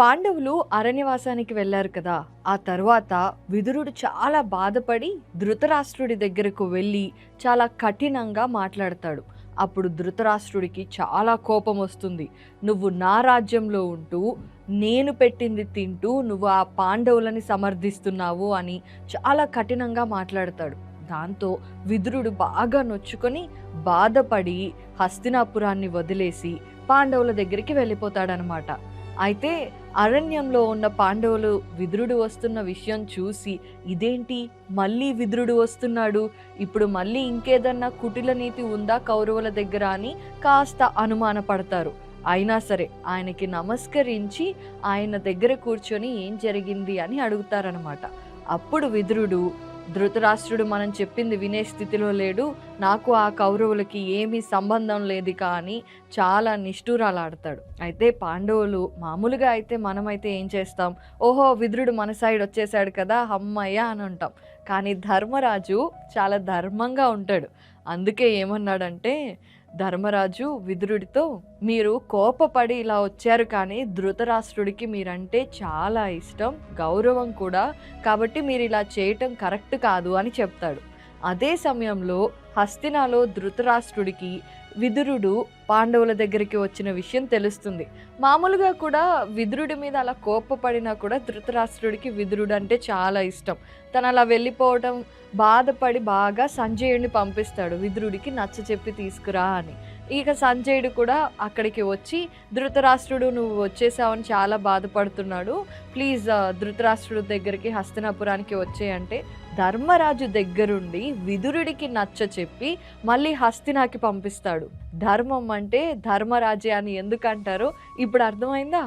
పాండవులు అరణ్యవాసానికి వెళ్ళారు కదా. ఆ తర్వాత విదురుడు చాలా బాధపడి ధృతరాష్ట్రుడి దగ్గరకు వెళ్ళి చాలా కఠినంగా మాట్లాడతాడు. అప్పుడు ధృతరాష్ట్రుడికి చాలా కోపం వస్తుంది. నువ్వు నా రాజ్యంలో ఉంటూ నేను పెట్టింది తింటూ నువ్వు ఆ పాండవులని సమర్థిస్తున్నావు అని చాలా కఠినంగా మాట్లాడతాడు. దాంతో విదురుడు బాగా నొచ్చుకొని బాధపడి హస్తినాపురాన్ని వదిలేసి పాండవుల దగ్గరికి వెళ్ళిపోతాడనమాట. అయితే అరణ్యంలో ఉన్న పాండవులు విదురుడు వస్తున్న విషయం చూసి ఇదేంటి? మళ్ళీ విదురుడు వస్తున్నాడు? ఇప్పుడు మళ్ళీ ఇంకేదన్నా కుటిల నీతి ఉందా కౌరవుల దగ్గర? అని కాస్త అనుమానపడతారు. అయినా సరే ఆయనకి నమస్కరించి ఆయన దగ్గర కూర్చొని ఏం జరిగింది అని అడుగుతారనమాట అప్పుడు విదురుడు ధృతరాష్ట్రుడు మనం చెప్పింది వినే స్థితిలో లేడు. నాకు ఆ కౌరవులకి ఏమీ సంబంధం లేదు కానీ చాలా నిష్ఠూరాలాడతాడు. అయితే పాండవులు మామూలుగా అయితే మనమైతే ఏం చేస్తాం? ఓహో విదురుడు మన సైడ్ వచ్చేసాడు కదా అమ్మయ్య అని అంటాం. కానీ ధర్మరాజు చాలా ధర్మంగా ఉంటాడు. అందుకే ఏమన్నాడంటే ధర్మరాజు విదురుడితో మీరు కోపపడి ఇలా వచ్చారు కానీ ధృతరాష్ట్రుడికి మీరంటే చాలా ఇష్టం గౌరవం కూడా కాబట్టి మీరు ఇలా చేయటం కరెక్ట్ కాదు అని చెప్తాడు. అదే సమయంలో హస్తినాలో ధృతరాష్ట్రుడికి విదురుడు పాండవుల దగ్గరికి వచ్చిన విషయం తెలుస్తుంది. మామూలుగా కూడా విదురుడి మీద అలా కోపపడినా కూడా ధృతరాష్ట్రుడికి విదురుడు అంటే చాలా ఇష్టం. తను అలా వెళ్ళిపోవటం బాధపడి బాగా సంజయుడిని పంపిస్తాడు. విదురుడికి నచ్చ చెప్పి తీసుకురా అని. ఇక సంజయుడు కూడా అక్కడికి వచ్చి ధృతరాష్ట్రుడు నువ్వు వచ్చేసావని చాలా బాధపడుతున్నాడు. ప్లీజ్ ధృతరాష్ట్రుడు దగ్గరికి హస్తినాపురానికి వచ్చేయంటే ధర్మరాజు దగ్గరుండి విదురుడికి నచ్చ చెప్పి మళ్ళీ హస్తినాకి పంపిస్తాడు. ధర్మం అంటే ధర్మరాజే అని ఎందుకంటారో ఇప్పుడు అర్థమైందా?